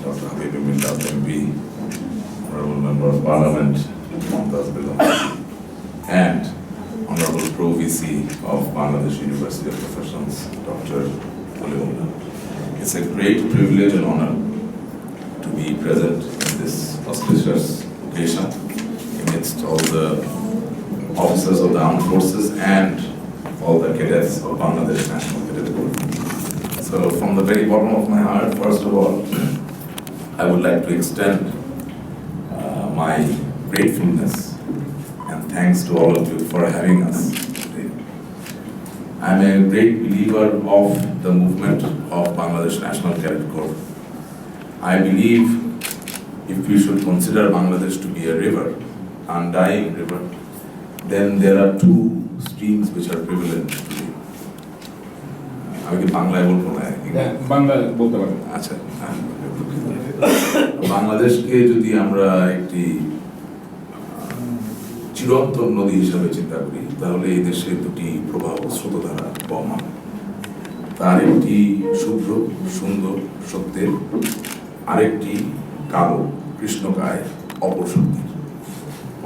Dr. Habib Millat MP, Honorable Member of Parliament, and Honorable Pro VC of Bangladesh University of Professionals, Dr. Waliullah. It's a great privilege and honor to be present in this auspicious occasion amidst all the officers of the armed forces and all the cadets of Bangladesh National Cadet Corps. So from the very bottom of my heart, first of all, I would like to extend uh, my gratefulness and thanks to all of you for having us today. I'm a great believer of the movement of Bangladesh National Cadet Corps. I believe if we should consider Bangladesh to be a river, undying river, then there are two streams which are prevalent. আমি কি বাংলায় বলব না? হ্যাঁ, বাংলা বলতে পারেন। আচ্ছা হ্যাঁ, বাংলাদেশকে যদি আমরা একটি চিরন্তন নদী হিসাবে চিন্তা করি তাহলে এই দেশে দুটি প্রবাহ স্রোতধারা বহমান। তার একটি শুভ্র সুন্দর সত্যের আরেকটি কালো কৃষ্ণকায় অপশক্তির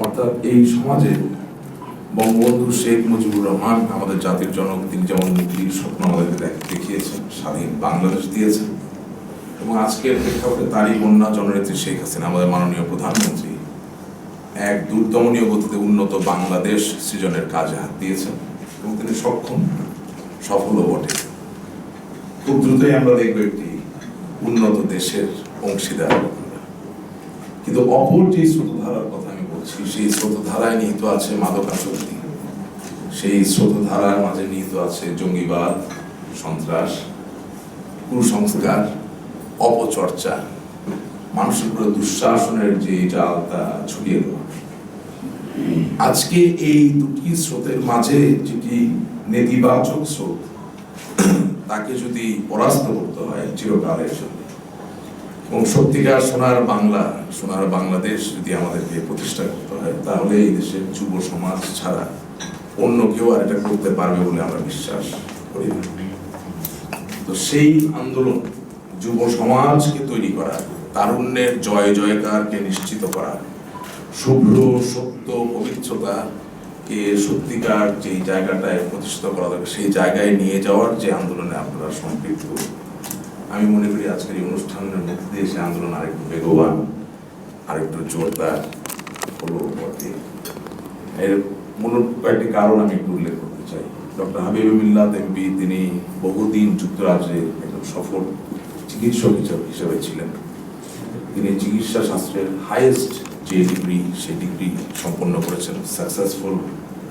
অর্থাৎ এই সমাজে বঙ্গবন্ধু শেখ মুজিবুর রহমান আমাদের জাতির জনক তিনি যেমন মুক্তির স্বপ্ন দেখিয়েছেন স্বাধীন বাংলাদেশ দিয়েছেন। এবং আজকের প্রেক্ষাপটে তারই কন্যা জননেত্রী শেখ হাসিনা, আমাদের মাননীয় প্রধানমন্ত্রী, এক দুর্দমনীয় গতিতে উন্নত বাংলাদেশ সৃজনের কাজে হাত দিয়েছেন এবং তিনি সক্ষম, সফলও বটে। খুব দ্রুতই আমরা দেখব একটি উন্নত দেশের অংশীদার। কিন্তু অপর যে স্রোতধারার কথা আমি বলছি, সেই স্রোতধারায় নিহিত আছে মাদকাসক্তি। সেই স্রোতধারার মাঝে নিহিত আছে জঙ্গিবাদ সন্ত্রাস, কুসংস্কার, অপচর্চা, মানুষের উপরে দুঃশাসনের যে জাল তা ছড়িয়ে দেওয়া। আজকে এই দুটি স্রোতের মাঝে যেটি নেতিবাচক স্রোত, তাকে যদি পরাস্ত করতে হয় চিরকালের জন্য। এবং সত্যিকার সোনার বাংলা, সোনার বাংলাদেশ যদি আমাদেরকে প্রতিষ্ঠা করতে হয়, তাহলে এই দেশের যুব সমাজ ছাড়া অন্য কেউ আর এটা করতে পারবে বলে আমরা বিশ্বাস করি না। তো সেই আন্দোলন যুব সমাজকে তৈরি করা, তারুণ্যের জয় জয়কারকে নিশ্চিত করা, শুভ্র, সত্য পবিত্রতা কে সত্যিকার যে জায়গাটায় প্রতিষ্ঠিত করা দরকার, সেই জায়গায় নিয়ে যাওয়ার যে আন্দোলনে আপনারা সম্পৃক্ত। আমি মনে করি আজকের এই অনুষ্ঠানের মধ্যে দিয়ে সে আন্দোলন আরেকটু বেগবান, আরেকটু জোরদার হলো এর মূলত কয়েকটি কারণ আমি একটু উল্লেখ করতে চাই। ডক্টর হাবিব মিল্লাত এমপি তিনি বহুদিন যুক্তরাজ্যে একজন সফল চিকিৎসক হিসেবে ছিলেন। তিনি চিকিৎসা শাস্ত্রের হাইয়েস্ট যে ডিগ্রি সেই ডিগ্রি সম্পন্ন করেছেন সাকসেসফুল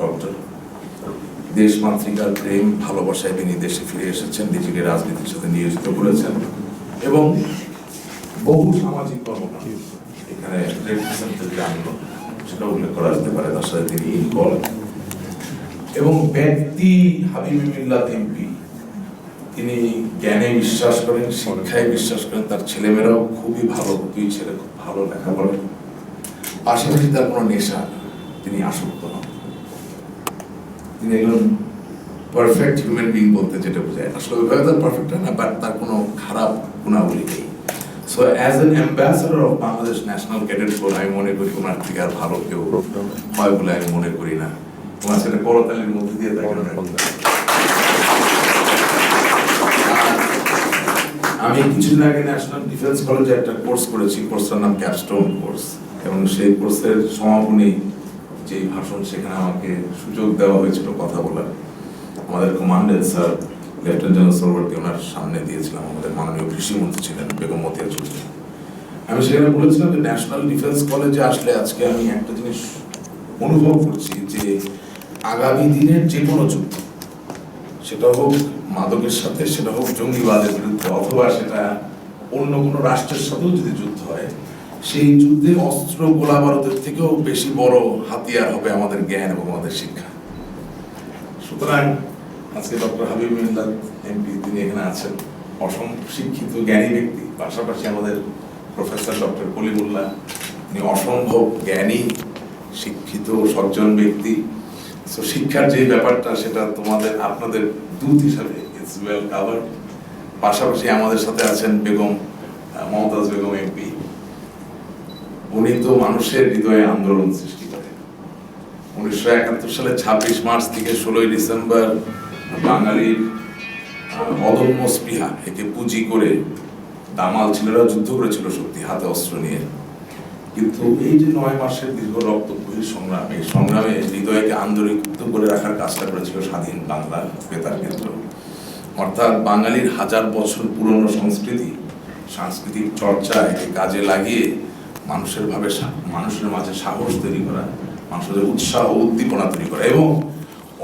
ডক্টর দেশ মাতৃকার প্রেম, ভালোবাসায় তিনি দেশে ফিরে এসেছেন নিজেকে রাজনীতির সাথে নিয়োজিত করেছেন এবং বহু সামাজিক কর্মকাণ্ড এখানে সেটা উল্লেখ করা যেতে পারে। তার সাথে তিনি ইনভলভ এবং ব্যক্তি হাবিব মিল্লাত এমপি তিনি জ্ঞানে বিশ্বাস করেন, শিক্ষায় বিশ্বাস করেন, তার ছেলেমেয়েরাও খুবই ভালো দুই ছেলে, খুব ভালো লেখাপড়া পাশাপাশি তার কোনো নেশা তিনি আসক্ত নন। তিনি একজন পারফেক্ট হিউম্যান বিং বলতে যেটা বোঝায়। আসলে ওইভাবে তার পারফেক্ট হয় না বাট তার কোনো খারাপ গুণাবলী নেই। So as an ambassador of Bangladesh national cadet corps আমি মনে করি ওনার থেকে আর ভালো কেউ হয় বলে আমি মনে করি না। ওনার সেটা করতালির মধ্যে দিয়ে আমি কিছুদিন আগে ন্যাশনাল ডিফেন্স কলেজে একটা কোর্স করেছি কোর্সটার নাম ক্যাপস্টোন কোর্স এবং সেই কোর্সের সমাপনী যে ভাষণ, সেখানে আমাকে সুযোগ দেওয়া হয়েছিল কথা বলার। আমাদের কমান্ডেন্ট স্যার লেফটেন্যান্ট জেনারেল সরবর্তী ওনার সামনে দিয়েছিলাম। আমাদের মাননীয় কৃষিমন্ত্রী ছিলেন, বেগম মতিয়া চৌধুরী। আমি সেখানে বলেছিলাম যে ন্যাশনাল ডিফেন্স কলেজে আসলে আজকে আমি একটা জিনিস অনুভব করছি যে আগামী দিনের যে কোনো যুদ্ধ, সেটা হোক মাদকের সাথে, সেটা হোক জঙ্গিবাদের বিরুদ্ধে, অথবা সেটা অন্য কোনো রাষ্ট্রের সাথেও যদি যুদ্ধ হয়, সেই যুদ্ধে অস্ত্র গোলা বারুদের থেকেও বেশি বড় হাতিয়ার হবে আমাদের জ্ঞান এবং আমাদের শিক্ষা। সুতরাং আজকে ডক্টর হাবিব মিল্লাত এমপি, তিনি এখানে আছেন। অসম শিক্ষিত জ্ঞানী ব্যক্তি, পাশাপাশি আমাদের প্রফেসর ডক্টর কলিমুল্লাহ তিনি অসম্ভব জ্ঞানী, শিক্ষিত, সজ্জন ব্যক্তি। তো শিক্ষার যে ব্যাপারটা, সেটা তোমাদের, আপনাদের দূত হিসাবে ইটস ওয়েল কাভার পাশাপাশি আমাদের সাথে আছেন বেগম মমতাজ বেগম এমপি উনি তো মানুষের হৃদয়ে আন্দোলন সৃষ্টি করেন। উনিশশো একাত্তর সালে ছাব্বিশ মার্চ থেকে ষোলোই ডিসেম্বর, বাঙালির অদম্য স্পৃহা, একে পুঁজি করে দামাল ছেলেরা যুদ্ধ করেছিল সত্যি হাতে অস্ত্র নিয়ে। কিন্তু এই যে নয় মাসের দীর্ঘ রক্তক্ষয়ী সংগ্রাম, সংগ্রামে হৃদয়কে আন্দোলিত করে রাখার কাজটা করেছিল স্বাধীন বাংলা বেতার কেন্দ্র। অর্থাৎ বাঙালির হাজার বছর পুরনো সংস্কৃতি, সাংস্কৃতিক চর্চা একে কাজে লাগিয়ে মানুষের ভাবে মানুষের মাঝে সাহস তৈরি করা, মানুষের উৎসাহ উদ্দীপনা তৈরি করা এবং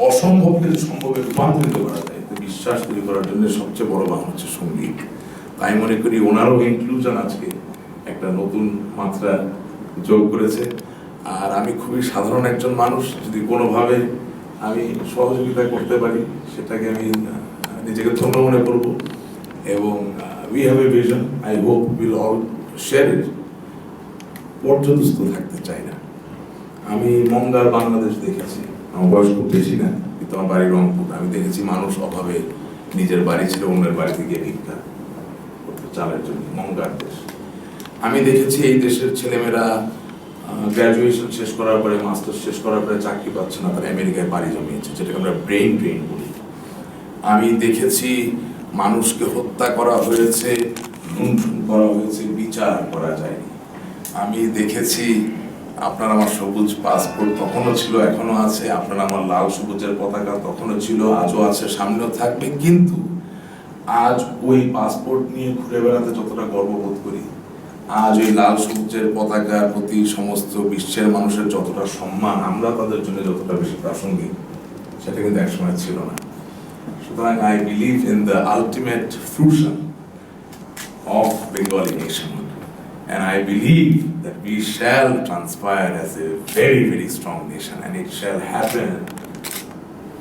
অসম্ভবকে সম্ভবে রূপান্তরিত করা যায় বিশ্বাস তৈরি করার জন্য সবচেয়ে বড় বাহন হচ্ছে সংগীত। তাই মনে করি ওনারও ইনক্লুশন আজকে একটা নতুন মাত্রা যোগ করেছে। আর আমি খুবই সাধারণ একজন মানুষ, যদি কোনোভাবে আমি সহযোগিতা করতে পারি, সেটাকে আমি নিজেকে ধন্য মনে করব। এবং we have a vision I hope will all share it পর্যদস্ত থাকতে চাই না। আমি মঙ্গার বাংলাদেশ দেখেছি। আমার বয়স খুব বেশি না, কিন্তু আমার বাড়ি রংপুর। আমি দেখেছি মানুষ অভাবে নিজের বাড়ি ছিল অন্যের বাড়িতে গিয়ে ভিক্ষা চালের জন্য। মঙ্গার দেশ। আমি দেখেছি এই দেশের ছেলেমেয়েরা গ্র্যাজুয়েশন শেষ করার পরে মাস্টার্স শেষ করার পরে চাকরি পাচ্ছে না, তারা আমেরিকায় বাড়ি জমিয়েছে, যেটাকে আমরা ব্রেইন ড্রেন বলি। আমি দেখেছি মানুষকে হত্যা করা হয়েছে, লুণ্ঠন করা হয়েছে, বিচার করা যায়নি। আমি দেখেছি, আপনার আমার সবুজ পাসপোর্ট তখনও ছিল এখনও আছে, আপনার আমার লাল সবুজের পতাকা তখনও ছিল, আজও আছে, সামনেও থাকবে, কিন্তু আজ ওই পাসপোর্ট নিয়ে ঘুরে বেড়াতে যতটা গর্ববোধ করি আজ ওই লাল সবুজের পতাকার প্রতি সমস্ত বিশ্বের মানুষের যতটা সম্মান আমরা তাদের জন্য যতটা বেশি প্রাসঙ্গিক সেটা কিন্তু একসময় ছিল না সুতরাং I believe in the ultimate fruition of Bengali nationhood. And I believe that we shall transpire as a very, very strong nation, and it shall happen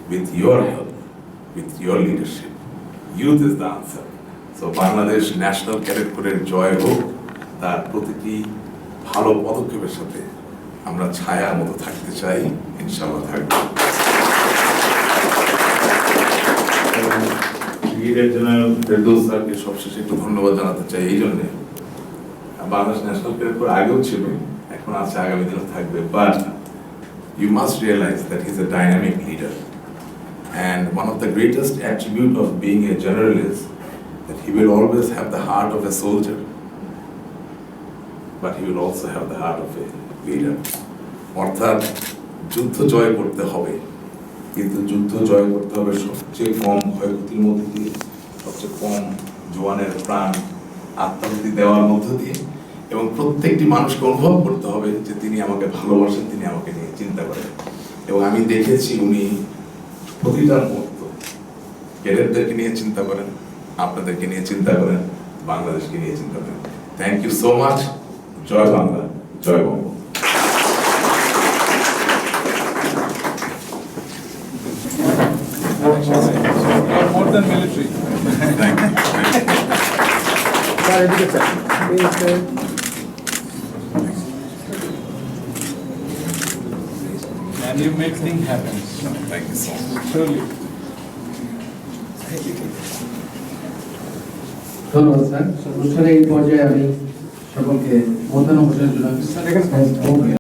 with your help, with your leadership. Youth is the answer. So Bangladesh national cadet কোরের জয় হোক তার প্রতিটি ভালো পদক্ষেপের সাথে আমরা ছায়ার মতো থাকতে চাই, ইনশাআল্লাহ থাকব। ফেরদৌস স্যারকে সবশেষে একটু ধন্যবাদ জানাতে চাই, এই জন্যে। বাংলাদেশ ন্যাশনাল ক্যাডেট কোর আগেও ছিল, এখন আছে, আগামী দিনেও থাকবে but you must realise that is a dynamic leader And one of the greatest attribute of being a general is that he will always have the heart of a but he will also have the heart of a leader. অর্থাৎ যুদ্ধ জয় করতে হবে। কিন্তু যুদ্ধ জয় করতে হবে সবচেয়ে কম ক্ষয়ক্ষতির মধ্যে দিয়ে, সবচেয়ে কম জওয়ানের প্রাণ আত্মাহুতি দেওয়ার মধ্য দিয়ে। এবং প্রত্যেকটি মানুষকে অনুভব করতে হবে যে তিনি আমাকে ভালোবাসেন, তিনি আমাকে নিয়ে চিন্তা করেন। এবং আমি দেখেছি উনি প্রতিটা মুহূর্ত ক্যাডেটদেরকে নিয়ে চিন্তা করেন, আপনাদেরকে নিয়ে চিন্তা করেন, বাংলাদেশকে নিয়ে চিন্তা করেন। থ্যাংক ইউ সো মাচ জয় বাংলা জয় Banga You're more than military. Thank you sir এদিকে স্যার এই sir And you make things happen. Thank you so much Truly. ধন্যবাদ স্যার। অনুষ্ঠানে এই পর্যায়ে আমি সকলকে মধ্যাহ্ন ভোজনের জন্য